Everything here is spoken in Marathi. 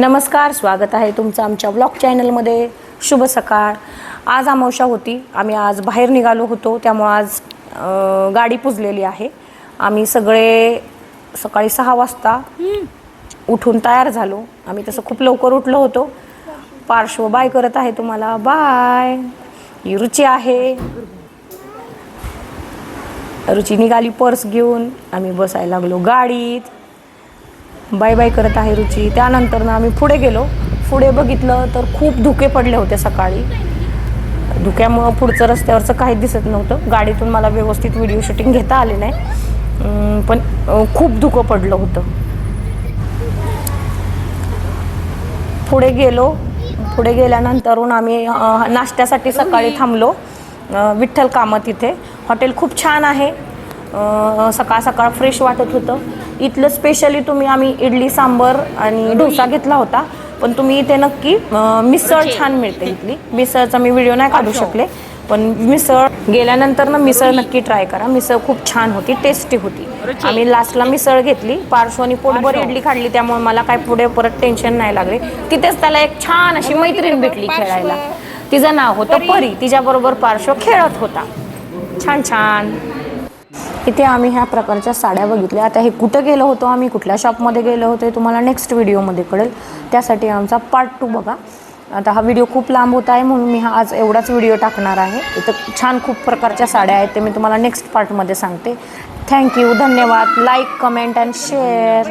नमस्कार स्वागत आहे तुमचं आमच्या ब्लॉग चॅनलमध्ये शुभ सकाळ. आज अमावशा होती. आम्ही आज बाहेर निघालो होतो. त्यामुळं आज गाडी पुजलेली आहे. आम्ही सगळे सकाळी सहा वाजता उठून तयार झालो. आम्ही तसं खूप लवकर उठलो होतो. पार्श्व बाय करत आहे तुम्हाला. बाय. ही रुची आहे. रुची निघाली पर्स घेऊन. आम्ही बसायला लागलो गाडीत. बाय बाय करत आहे रुची. त्यानंतर ना आम्ही पुढे गेलो. पुढे बघितलं तर खूप धुके पडले होते सकाळी. धुक्यामुळं पुढचं रस्त्यावरचं काहीच दिसत नव्हतं. गाडीतून मला व्यवस्थित व्हिडिओ शूटिंग घेता आले नाही. पण खूप धुकं पडलं होतं. पुढे गेलो. पुढे गेल्यानंतरून आम्ही नाश्त्यासाठी सकाळी थांबलो. विठ्ठल कामत इथे. हॉटेल खूप छान आहे. सकाळ सकाळ फ्रेश वाटत होतं. इथलं स्पेशली तुम्ही आम्ही इडली सांबर आणि डोसा घेतला होता. पण तुम्ही इथे नक्की मिसळ छान मिळते इथली. मिसळचा मी व्हिडिओ नाही काढू शकले. पण मिसळ गेल्यानंतर ना मिसळ नक्की ट्राय करा. मिसळ खूप छान होती टेस्टी होती. आम्ही लास्टला मिसळ घेतली. पार्श्वनी पोटभर इडली खाल्ली त्यामुळे मला काय पुढे परत टेन्शन नाही लागले. तिथेच त्याला एक छान अशी मैत्रीण भेटली खेळायला. तिचं नाव होतं परी. तिच्याबरोबर पार्श्व खेळत होता. छान छान. इथे आम्ही ह्या प्रकारच्या साड्या बघितल्या. आता हे कुठं गेलो होतो आम्ही? कुठल्या शॉपमध्ये गेलो होतो हे तुम्हाला नेक्स्ट व्हिडिओमध्ये कळेल. त्यासाठी आमचा पार्ट टू बघा. आता हा व्हिडिओ खूप लांब होत आहे म्हणून मी हा आज एवढाच व्हिडिओ टाकणार आहे. इथं छान खूप प्रकारच्या साड्या आहेत ते मी तुम्हाला नेक्स्ट पार्टमध्ये सांगते. थँक्यू धन्यवाद. Like comment and share